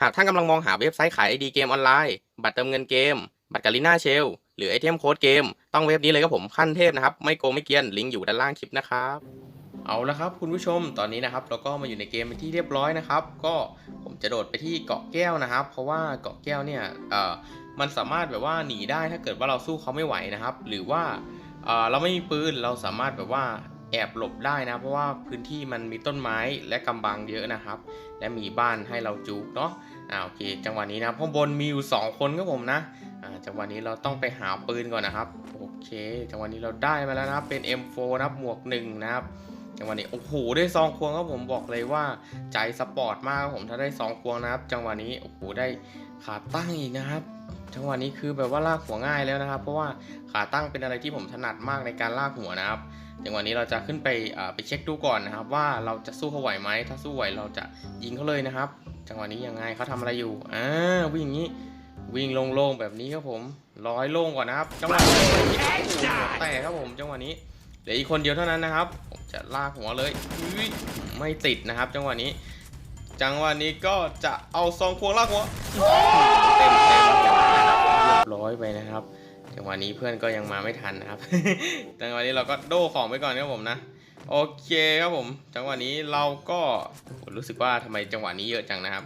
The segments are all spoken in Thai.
หากท่านกำลังมองหาเว็บไซต์ขายไอดีเกมออนไลน์ บัตรเติมเงินเกม บัตรกาลิน่าเชล หรือไอเทมโค้ดเกม ต้องเว็บนี้เลยครับผมขั้นเทพนะครับ ไม่โกงไม่เกียน ลิงก์อยู่ด้านล่างคลิปนะครับ เอาละครับคุณผู้ชมตอนนี้นะครับ เราก็มาอยู่ในเกมเป็นที่เรียบร้อยนะครับ ก็ผมจะโดดไปที่เกาะแก้วนะครับ เพราะว่าเกาะแก้วเนี่ยเอ่อมันสามารถแบบว่าหนีได้ถ้าเกิดว่าเราสู้เขาไม่ไหวนะครับ หรือว่าเอ่อเราไม่มีปืนเราสามารถแบบว่า แอบหลบได้นะ เพราะว่าพื้นที่มันมีต้นไม้และกำบังเยอะนะครับ และมีบ้านให้เราจูบเนาะอ่าโอเคจังหวะนี้นะข้างบนมีอยู่สองคนครับผมนะอ่าจังหวะนี้เราต้องไปหาปืนก่อนนะครับโอเค จังหวะนี้เราได้มาแล้วนะครับเป็น M4 นะครับหมวกหนึ่งนะครับจังหวะนี้โอ้โหได้ซองควงครับผมบอกเลยว่าใจสปอร์ตมากครับผมถ้าได้ซองควงนะครับ จังหวะนี้โอ้โหได้ขาตั้งอีกนะครับ จังหวะนี้คือแบบว่าลากหัวง่ายแล้วนะครับ เพราะว่าขาตั้งเป็นอะไรที่ผมถนัดมากในการลากหัวนะครับจังหวะนี้เราจะขึ้นไปไปเช็คดูก่อนนะครับ ว่าเราจะสู้เขาไหวไหมถ้าสู้ไหวเราจะยิงเขาเลยนะครับ จังหวะนี้ยังไงเขาทำอะไรอยู่อ่าวิ่งอย่างนี้วิ่งโล่งๆแบบนี้ครับผมร้อยโล่งก่อนนะครับ จังหวะนี้แตกครับผมจังหวะนี้เหลืออีกคนเดียวเท่านั้นนะครับ ผมจะลากหัวเลยไม่ติดนะครับ จังหวะนี้ จังหวะนี้ก็จะเอาซองควงลากหัว จังหวะนี้เพื่อนก็ยังมาไม่ทันนะครับ จังหวะนี้เราก็โดของไปก่อนครับผมนะ โอเคครับผม จังหวะนี้เราก็รู้สึกว่าทำไมจังหวะนี้เยอะจังนะครับ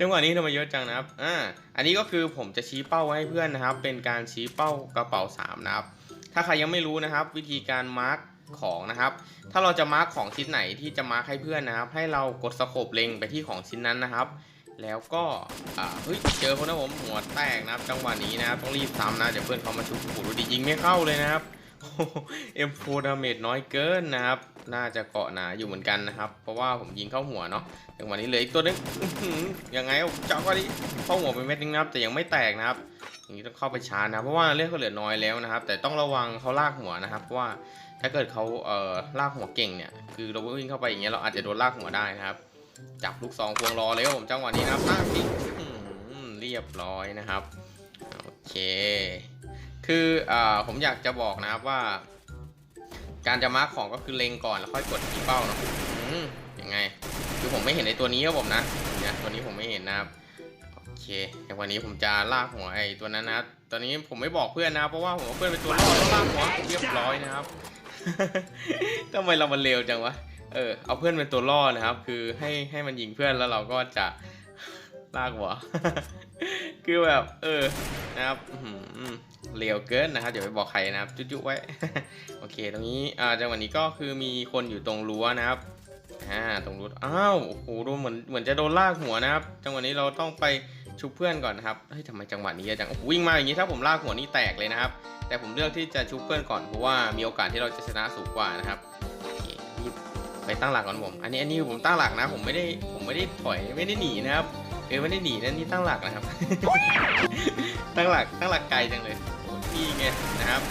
จังหวะนี้ทำไมเยอะจังนะครับ อ่า อันนี้ก็คือผมจะชี้เป้าให้เพื่อนนะครับ เป็นการชี้เป้ากระเป๋าสามนะครับ ถ้าใครยังไม่รู้นะครับ วิธีการมาร์กของนะครับ ถ้าเราจะมาร์กของชิ้นไหนที่จะมาร์กให้เพื่อนนะครับ ให้เรากดสโคปเล็งไปที่ของชิ้นนั้นนะครับ แล้วก็เฮ้ยเจอคนนะผมหัวแตกนะครับจังหวะนี้นะครับต้องรีบซ้ำนะเดี๋ยวเพื่อนเขามาชุบโอ้โหดูดิยิงไม่เข้าเลยนะครับเอ็มโฟดาเมจน้อยเกินนะครับ น่าจะเกาะหนาอยู่เหมือนกันนะครับ เพราะว่าผมยิงเข้าหัวเนาะจังหวะนี้เหลืออีกตัวนึงยังไงเอาจังหวะนี้เข้าหัวไปเม็ดนึงนะครับ แต่ยังไม่แตกนะครับอย่างนี้ต้องเข้าไปชาร์จนะเพราะว่าเลือดเขาเหลือน้อยแล้วนะครับ แต่ต้องระวังเขาลากหัวนะครับเพราะว่าถ้าเกิดเขาเอ่อลากหัวเก่งเนี่ยคือเราวิ่งเข้าไปอย่างเงี้ยเราอาจจะโดนลากหัวได้นะครับ จับลูกซองพวงรอเลยครับผมจังหวะนี้นะครับลากทิ้งเรียบร้อยนะครับโอเค คืออ่อผมอยากจะบอกนะครับว่า การจะมาร์คของก็คือเล็งก่อนแล้วค่อยกดที่เป้าเนาะยังไง คือผมไม่เห็นในตัวนี้ครับผมนะเนี่ยตัวนี้ผมไม่เห็นนะครับโอเคแต่วันนี้ผมจะลากหัวไอ้ตัวนั้นนะตอนนี้ผมไม่บอกเพื่อนนะเพราะว่าผมเอาเพื่อนเป็นตัวล่อแล้วลากหัวเรียบร้อยนะครับทำไมเรามันเร็วจังวะ เออเอาเพื่อนเป็นตัวล่อนะครับ คือให้ให้มันยิงเพื่อนแล้วเราก็จะลากหัว คือแบบ เออนะครับเร็วเกินนะครับอย่าไปบอกใครนะครับ จุ๊ๆไว้ โอเค ตรงนี้อ่าจังหวะนี้ก็คือมีคนอยู่ตรงรั้วนะครับอ่าตรงรั้วอ้าวโอ้โหดูเหมือนเหมือนจะโดนลากหัวนะครับ จังหวะนี้เราต้องไปชุบเพื่อนก่อนนะครับเฮ้ยทำไมจังหวะนี้เยอะจังวิ่งมาอย่างนี้ถ้าผมลากหัวนี่แตกเลยนะครับ แต่ผมเลือกที่จะชุบเพื่อนก่อนเพราะว่ามีโอกาสที่เราจะชนะสูงกว่านะครับ ไปตั้งหลักก่อนผม อันนี้อันนี้ผมตั้งหลักนะ ผมไม่ได้ผมไม่ได้ถอยไม่ได้หนีนะครับเออไม่ได้หนีนะนี่ตั้งหลักนะครับ ตั้งหลักตั้งหลักไกลจังเลยโอ้พี่ไงนะครับ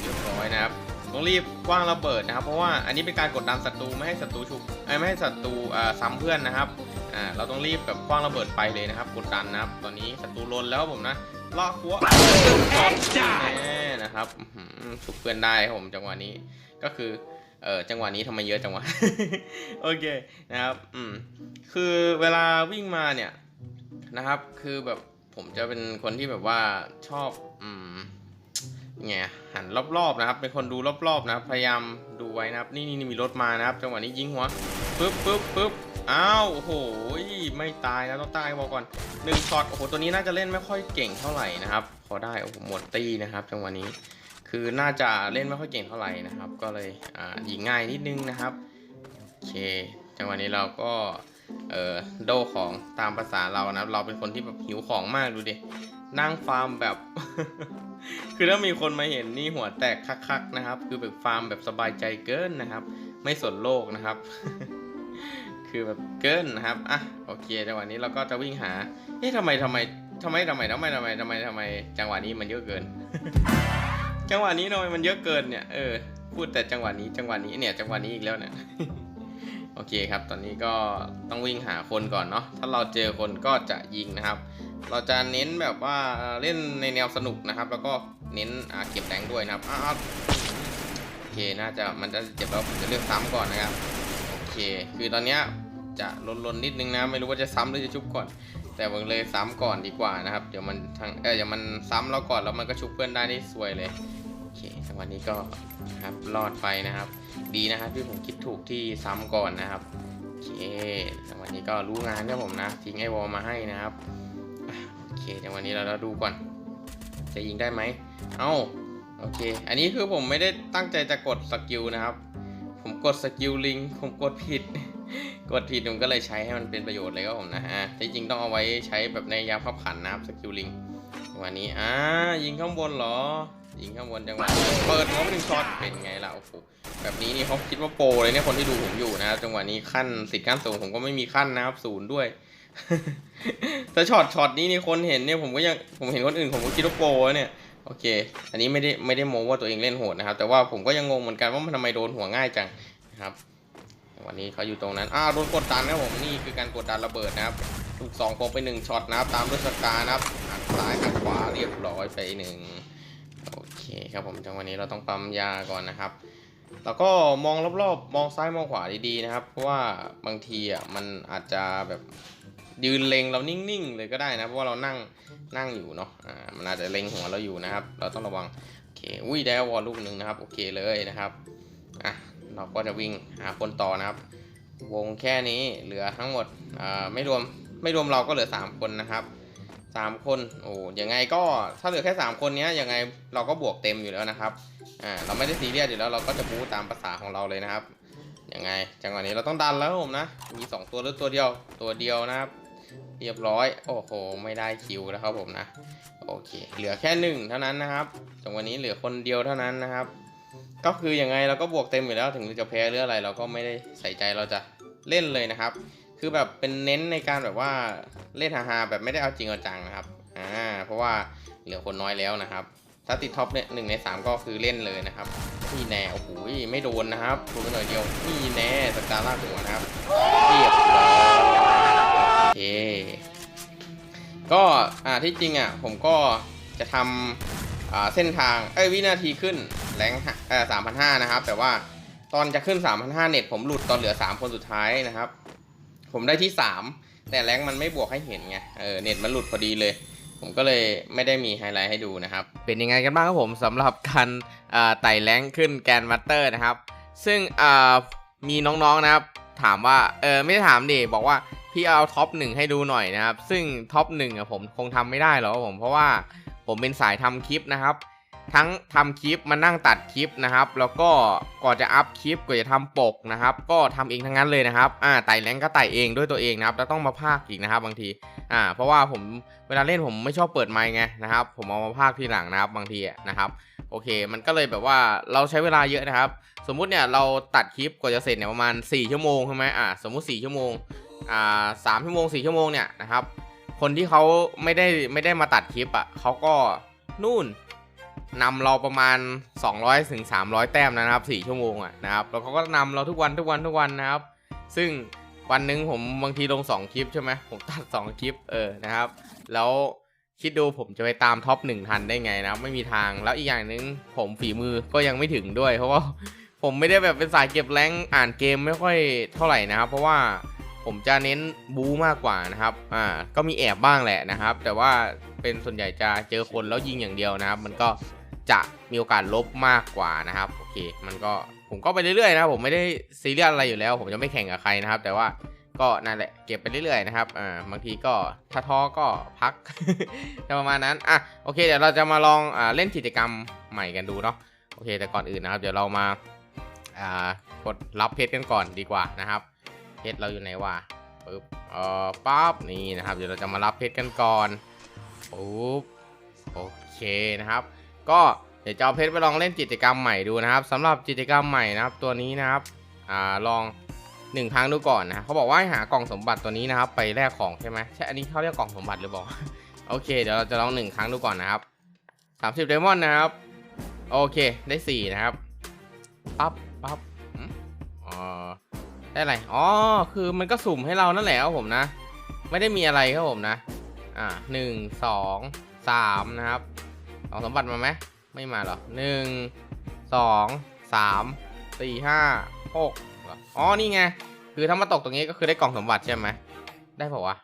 เรียบร้อยนะครับต้องรีบกว้างระเบิดนะครับ เพราะว่าอันนี้เป็นการกดดันศัตรูไม่ให้ศัตรูชุบเอ้ยไม่ให้ศัตรูอ่าซ้ำเพื่อนนะครับอ่าเราต้องรีบแบบกว้างระเบิดไปเลยนะครับ กดดันนะครับ ตอนนี้ศัตรูลนแล้วผมนะลากหัวแน่นะครับอื้อหือชุบเพื่อนได้ครับผมจังหวะนี้ก็คือ เออจังหวะนี้ทำไมเยอะจังวะ โอเคนะครับอืมคือเวลาวิ่งมาเนี่ยนะครับ คือแบบผมจะเป็นคนที่แบบว่าชอบอืมไงหันรอบๆนะครับ เป็นคนดูรอบๆนะครับ พยายามดูไว้นะครับ นี่นี่มีรถมานะครับ จังหวะนี้ยิงหัวปึ๊บปึ๊บปึ๊บอ้าวโอ้โหไม่ตายนะต้องตายบอกก่อนหนึ่งช็อตโอ้โหตัวนี้น่าจะเล่นไม่ค่อยเก่งเท่าไหร่นะครับ พอได้โอ้โหหมดตีนะครับ จังหวะนี้ คือน่าจะเล่นไม่ค่อยเก่งเท่าไหร่นะครับ ก็เลยอ่ายิงง่ายนิดนึงนะครับโอเคจังหวะนี้เราก็เออโดของตามภาษาเรานะครับ เราเป็นคนที่แบบหิวของมากดูดินั่งฟาร์มแบบ คือถ้ามีคนมาเห็นนี่หัวแตกคักๆนะครับ คือแบบฟาร์มแบบสบายใจเกินนะครับ ไม่สนโลกนะครับ คือแบบเกินนะครับอะโอเคจังหวะนี้เราก็จะวิ่งหาเอ๊ะทำไมทำไมทำไมทำไมทำไมทำไมทำไมทำไมจังหวะนี้มันเยอะเกิน จังหวะนี้ทำไมมันเยอะเกินเนี่ยเออพูดแต่จังหวะนี้จังหวะนี้เนี่ยจังหวะนี้อีกแล้วเนี่ยโอเคครับ ตอนนี้ก็ต้องวิ่งหาคนก่อนเนาะ ถ้าเราเจอคนก็จะยิงนะครับ เราจะเน้นแบบว่าเล่นในแนวสนุกนะครับ แล้วก็เน้นอาเก็บแรงด้วยนะครับโอเค น่าจะมันจะเจ็บแล้วผมจะเลือกซ้ำก่อนนะครับ โอเค คือตอนนี้จะลนๆนนิดนึงนะ ไม่รู้ว่าจะซ้ำหรือจะชุบก่อน แต่ผมเลยซ้ำก่อนดีกว่านะครับ เดี๋ยวมันทาง เออเดี๋ยวมันซ้ำเราก่อนแล้วมันก็ชุบเพื่อนได้นี่สวยเลย เคจังหวะนี้ก็ครับรอดไปนะครับ ดีนะครับที่ผมคิดถูกที่ซ้ำก่อนนะครับโอเคจังหวะนี้ก็รู้งานครับผมนะทิ้งไอวอลมาให้นะครับโอเคจังหวะนี้เราเราดูก่อน จะยิงได้ไหมเอ้าโอเค อันนี้คือผมไม่ได้ตั้งใจจะกดสกิลนะครับ ผมกดสกิลลิงผมกดผิด กดผิดผมก็เลยใช้ให้มันเป็นประโยชน์เลยครับผมนะฮะที่จริงต้องเอาไว้ใช้แบบในยามขับขันนะครับสกิลลิงวันนี้อ่ายิงข้างบนเหรอ ยิงข้างบนจังหวะเปิดหัวไปหนึ่งช็อตเป็นไงล่ะโอ้โหแบบนี้นี่เขาคิดว่าโปรเลยเนี่ยคนที่ดูผมอยู่นะจังหวะนี้ขั้นสิทธิ์ขั้นสูงผมก็ไม่มีขั้นนะครับศูนย์ด้วยแต่ช็อตช็อตนี้นี่คนเห็นเนี่ยผมก็ยังผมเห็นคนอื่นผมก็คิดว่าโปรเนี่ยโอเค อันนี้ไม่ได้ไม่ได้โม้ว่าตัวเองเล่นโหดนะครับ แต่ว่าผมก็ยังงงเหมือนกันว่ามันทำไมโดนหัวง่ายจังนะครับ วันนี้เขาอยู่ตรงนั้นอ้าวโดนกดดันนะครับผมนี่คือการกดดันระเบิดนะครับถูกสองโคงไปหนึ่งช็อตนะครับตามด้วยสกานะครับหักซ้ายหักขวาเรียบร้อยไปหนึ่ง คครับผมจังหวะนี้เราต้องปั๊มยาก่อนนะครับ แล้วก็มองรอบๆ มองซ้ายมองขวาดีๆนะครับ เพราะว่าบางทีอะมันอาจจะแบบยืนเล็งเรานิ่งๆเลยก็ได้นะเพราะว่าเรานั่งนั่งอยู่เนาะอ่ามันอาจจะเล็งหัวเราอยู่นะครับ เราต้องระวังโอเคอุ้ยได้วอลลูกหนึ่งนะครับโอเคเลยนะครับอะเราก็จะวิ่งหาคนต่อนะครับ วงแค่นี้เหลือทั้งหมดอ่าไม่รวมไม่รวมเราก็เหลือ 3 คนนะครับ สามคนโอ้ยังไงก็ถ้าเหลือแค่3คนเนี้ยยังไงเราก็บวกเต็มอยู่แล้วนะครับอ่าเราไม่ได้ซีเรียสอยู่แล้วเราก็จะบูตามภาษาของเราเลยนะครับยังไงจังหวะนี้เราต้องดันแล้วผมนะ มี 2 ตัวหรือตัวเดียวตัวเดียวนะครับ เรียบร้อย โอ้โห ไม่ได้คิวแล้วครับผมนะโอเค เหลือแค่หนึ่งเท่านั้นนะครับจังหวะนี้เหลือคนเดียวเท่านั้นนะครับ ก็คือยังไงเราก็บวกเต็มอยู่แล้วถึงจะแพ้หรืออะไร เราก็ไม่ได้ใส่ใจเราจะเล่นเลยนะครับ คือแบบเป็นเน้นในการแบบว่าเล่นฮาๆแบบไม่ได้เอาจริงเอาจังนะครับอ่าเพราะว่าเหลือคนน้อยแล้วนะครับ ถ้าติดท็อปเนี่ยหนึ่งในสามก็คือเล่นเลยนะครับนี่แน่โอ้โหไม่โดนนะครับโดนหน่อยเดียวนี่แน่สตาร์ล่าหัวนะครับเรียบร้อยโอเคก็อ่าที่จริงอะผมก็จะทำอ่าเส้นทางเอ้ยวินาทีขึ้นแรงเอ่อสามพันห้านะครับ แต่ว่าตอนจะขึ้น 3 5 0 0 เน็ตผมหลุดตอนเหลือ 3 คนสุดท้ายนะครับ ผมได้ที่ 3 แต่แรงมันไม่บวกให้เห็นไงเออเน็ตมันหลุดพอดีเลย ผมก็เลยไม่ได้มีไฮไลท์ให้ดูนะครับ เป็นยังไงกันบ้างครับผมสำหรับการไต่แรงขึ้นแกนมัตเตอร์นะครับ ซึ่งมีน้องๆนะครับ ถามว่าเออไม่ได้ถามดิบอกว่าพี่เอาท็อปหนึ่งให้ดูหน่อยนะครับ ซึ่งท็อปหนึ่งอะผมคงทำไม่ได้หรอกผมเพราะว่าผมเป็นสายทำคลิปนะครับ ทั้งทำคลิปมานั่งตัดคลิปนะครับ แล้วก็ก่อนจะอัพคลิปก่อนจะทำปกนะครับ ก็ทำเองทั้งนั้นเลยนะครับอ่าไต่แรงก็ไต่เองด้วยตัวเองนะครับแล้วต้องมาพากย์อีกนะครับ บางทีอ่าเพราะว่าผมเวลาเล่นผมไม่ชอบเปิดไมค์ไงนะครับ ผมเอามาพากย์ทีหลังนะครับบางทีนะครับโอเค มันก็เลยแบบว่าเราใช้เวลาเยอะนะครับ สมมุติเนี่ยเราตัดคลิปกว่าจะเสร็จเนี่ยประมาณ 4 ชั่วโมงใช่ไหมอ่าสมมุติ 4 ชั่วโมงอ่าสามชั่วโมง 4 ชั่วโมงเนี่ยนะครับคนที่เขาไม่ได้ไม่ได้มาตัดคลิปอะเขาก็นู่น นำเราประมาณ 200ถึง300 แต้มนะครับ 4 ชั่วโมงอะนะครับแล้วเขาก็นำเราทุกวันทุกวันทุกวันนะครับ ซึ่งวันนึงผมบางทีลง 2 คลิปใช่ไหมผมตัด 2 คลิปเออนะครับ แล้วคิดดูผมจะไปตามท็อปหนึ่งทันได้ไงนะไม่มีทางแล้วอีกอย่างหนึ่งผมฝีมือก็ยังไม่ถึงด้วย เพราะว่าผมไม่ได้แบบเป็นสายเก็บแรงอ่านเกมไม่ค่อยเท่าไหร่นะครับ เพราะว่าผมจะเน้นบูมากกว่านะครับอ่าก็มีแอบบ้างแหละนะครับ แต่ว่าเป็นส่วนใหญ่จะเจอคนแล้วยิงอย่างเดียวนะครับ มันก็ จะมีโอกาสลบมากกว่านะครับโอเค มันก็ผมก็ไปเรื่อยๆนะผมไม่ได้ซีเรียสอะไรอยู่แล้ว ผมจะไม่แข่งกับใครนะครับ แต่ว่าก็นั่นแหละเก็บไปเรื่อยๆนะครับอ่าบางทีก็ถ้าท้อก็พักจะประมาณนั้นอะโอเคเดี๋ยวเราจะมาลองอ่าเล่นกิจกรรมใหม่กันดูเนาะโอเค แต่ก่อนอื่นนะครับ เดี๋ยวเรามาอ่ากดรับเพชรกันก่อนดีกว่านะครับ เพชรเราอยู่ไหนวะปึ๊บเอ่อปั๊บนี่นะครับ เดี๋ยวเราจะมารับเพชรกันก่อนปุ๊บโอเคนะครับ ก็เดี๋ยวจะเอาเพชรไปลองเล่นกิจกรรมใหม่ดูนะครับสำหรับกิจกรรมใหม่นะครับตัวนี้นะครับอ่าลองหนึ่งครั้งดูก่อนนะเขาบอกว่าให้หากล่องสมบัติตัวนี้นะครับ ไปแลกของใช่ไหมใช่อันนี้เขาเรียกกล่องสมบัติหรือเปล่าโอเค เดี๋ยวเราจะลองหนึ่งครั้งดูก่อนนะครับ30ไดมอนด์นะครับ โอเคได้4นะครับปั๊บปั๊บอ๋อได้อะไรอ๋อคือมันก็สุ่มให้เรานั่นแหละครับผมนะ ไม่ได้มีอะไรครับผมนะ อ่าหนึ่งสองสามนะครับ สองสมบัติมาไหมไม่มาหรอหนึ่งสองสามสี่ห้าหกหรออ๋อนี่ไงคือถ้ามาตกตรงนี้ก็คือได้กล่องสมบัติใช่ไหมได้ป่าวะ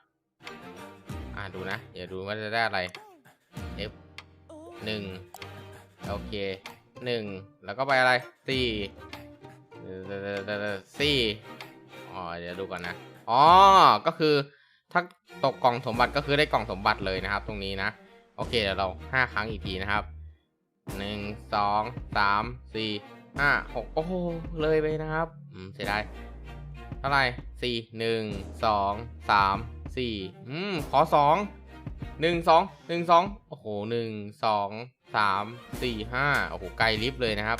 อ่าดูนะเดี๋ยวดูว่าจะได้อะไร F หนึ่งโอเคหนึ่งแล้วก็ไปอะไรสี่สี่อ๋อเดี๋ยวดูก่อนนะอ๋อก็คือถ้าตกกล่องสมบัติก็คือได้กล่องสมบัติเลยนะครับ ตรงนี้นะ โอเคเดี๋ยวเราห้าครั้งอีกทีนะครับหนึ่งสองสามสี่ห้าหกโอ้โหเลยไปนะครับอืมเสียดายเท่าไหร่สี่หนึ่งสองสามสี่อืมขอสองหนึ่งสองหนึ่งสองโอ้โหหนึ่งสองสามสี่ห้าโอ้โหไกลลิฟต์เลยนะครับ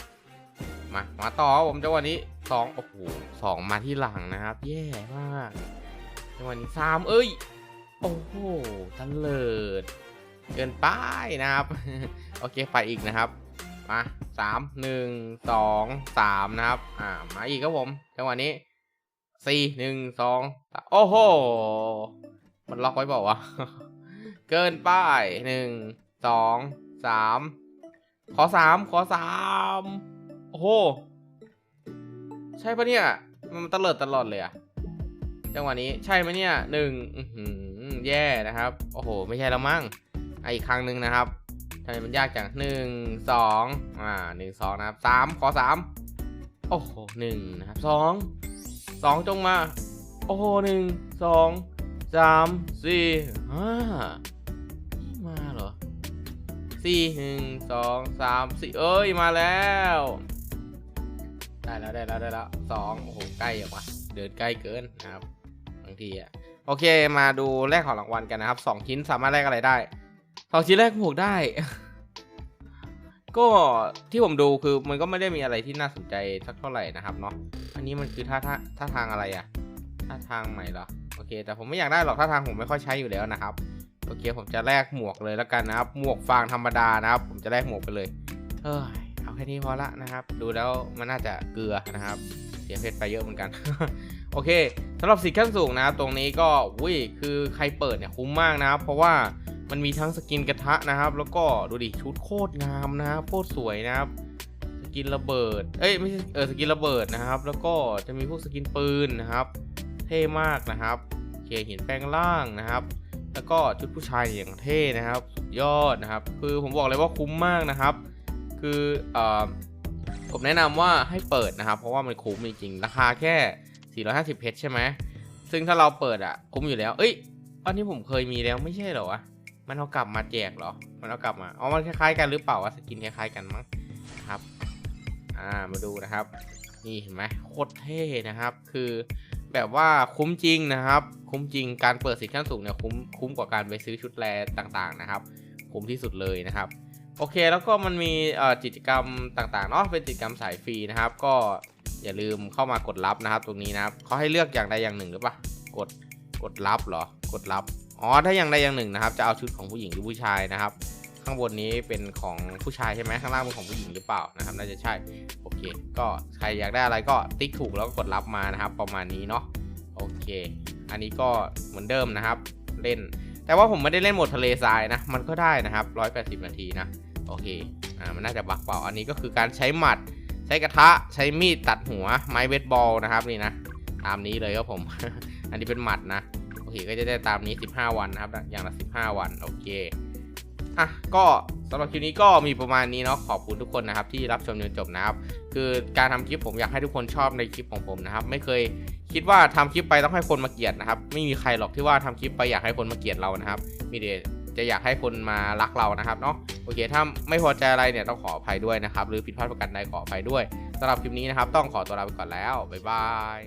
มามาต่อผมจังหวะนี้สองโอ้โหสองมาที่หลังนะครับ แย่มากจังหวะนี้สามเอ้ย โอ้โหตะเลิด เกินไปนะครับ โอเคไปอีกนะครับ มาสามหนึ่งสองสามนะครับ อ่า มาอีกครับผมจังหวะนี้สี่หนึ่งสองโอ้โห มันล็อกไว้บอกว่าวะเกินไปหนึ่งสองสามขอสามขอสามโอ้โห ใช่ปะเนี่ย มันตเลิดตลอดเลยอะจังหวะนี้ใช่ไหมเนี่ยหนึ่งแย่นะครับ โอ้โห ไม่ใช่แล้วมั้ง อีกครั้งหนึ่งนะครับทำไมมันยากจังหนึ่งสองอ่าหนึ่งสองนะครับสามขอสามโอ้โหหนึ่งนะครับสองสองจงมา โอ้โหหนึ่งสองสามสี่ห้ามาเหรอสี่หนึ่งสองสามสี่เอ้ยมาแล้ว ได้แล้วได้แล้วได้แล้วสองโอ้โหใกล้อย่างวะเดินใกล้เกินนะครับบางทีอะโอเคมาดูแลกของรางวัลกันนะครับสองชิ้นสามารถแลกอะไรได้ สองชิ้นแรกหมวกได้ ก็ที่ผมดูคือมันก็ไม่ได้มีอะไรที่น่าสนใจสักเท่าไหร่นะครับเนาะอันนี้มันคือท่าท่าท่าทางอะไรอะท่าทางใหม่เหรอโอเค แต่ผมไม่อยากได้หรอกท่าทางผมไม่ค่อยใช้อยู่แล้วนะครับโอเคผมจะแลกหมวกเลยแล้วกันนะครับ หมวกฟางธรรมดานะครับ ผมจะแลกหมวกไปเลยเอ้ยเอาแค่นี้พอละนะครับ ดูแล้วมันน่าจะเกลือนะครับ เสียเพชรไปเยอะเหมือนกัน โอเคสำหรับสิทธิ์ขั้นสูงนะครับ ตรงนี้ก็อุ้ยคือใครเปิดเนี่ยคุ้มมากนะครับ เพราะว่า มันมีทั้งสกินกระทะนะครับ แล้วก็ดูดิชุดโคตรงามนะครับโคตรสวยนะครับ สกินระเบิด เอ้ยไม่ใช่เออสกินระเบิดนะครับ แล้วก็จะมีพวกสกินปืนนะครับ เท่มากนะครับโอเคหินแปลงร่างนะครับ แล้วก็ชุดผู้ชายอย่างเท่นะครับสุดยอดนะครับ คือผมบอกเลยว่าคุ้มมากนะครับ คือเอ่อผมแนะนำว่าให้เปิดนะครับ เพราะว่ามันคุ้มจริงๆราคาแค่ 450เพชรใช่ไหมซึ่งถ้าเราเปิดอะคุ้มอยู่แล้ว เอ้ยอันนี้ผมเคยมีแล้วไม่ใช่เหรอวะ มันเอากลับมาแจกเหรอ มันเอากลับมา อ๋อ มันคล้ายๆกันหรือเปล่าวะสกินคล้ายๆกันมั้งนะครับ อ่า มาดูนะครับ นี่เห็นไหมโคตรเท่นะครับ คือแบบว่าคุ้มจริงนะครับ คุ้มจริง การเปิดสินขั้นสูงเนี่ยคุ้มคุ้มกว่าการไปซื้อชุดแรต่างๆนะครับ คุ้มที่สุดเลยนะครับ โอเค แล้วก็มันมีอ่อกิจกรรมต่างๆเนาะ เป็นกิจกรรมสายฟรีนะครับ ก็อย่าลืมเข้ามากดรับนะครับ ตรงนี้นะครับเขาให้เลือกอย่างใดอย่างหนึ่งหรือเปล่ากด กดรับเหรอ กดรับ อ๋อ ถ้าอย่างใดอย่างหนึ่งนะครับ จะเอาชุดของผู้หญิงหรือผู้ชายนะครับ ข้างบนนี้เป็นของผู้ชายใช่ไหมข้างล่างเป็นของผู้หญิงหรือเปล่านะครับ น่าจะใช่ โอเค ก็ใครอยากได้อะไรก็ติ๊กถูกแล้วก็กดรับมานะครับ ประมาณนี้เนาะ โอเค อันนี้ก็เหมือนเดิมนะครับ เล่น แต่ว่าผมไม่ได้เล่นหมดทะเลทรายนะ มันก็ได้นะครับ 180 นาทีนะ โอเค อ่า มันน่าจะบักเปล่า อันนี้ก็คือการใช้หมัด ใช้กระทะ ใช้มีดตัดหัว ไม้เบสบอลนะครับนี่นะ ตามนี้เลยครับผม อันนี้เป็นหมัดนะ เคก็จะได้ตามนี้ 15 วันนะครับ อย่างละ15 วัน โอเค อะ ก็สำหรับคลิปนี้ก็มีประมาณนี้เนาะ ขอบคุณทุกคนนะครับที่รับชมจนจบนะครับ คือการทำคลิปผมอยากให้ทุกคนชอบในคลิปของผมนะครับ ไม่เคยคิดว่าทำคลิปไปต้องให้คนมาเกลียดนะครับ ไม่มีใครหรอกที่ว่าทำคลิปไปอยากให้คนมาเกลียดเรานะครับ มีแต่จะอยากให้คนมารักเรานะครับเนาะ โอเค ถ้าไม่พอใจอะไรเนี่ยต้องขออภัยด้วยนะครับ หรือผิดพลาดประการใดขออภัยด้วยสำหรับคลิปนี้นะครับ ต้องขอตัวลาไปก่อนแล้ว บ๊ายบาย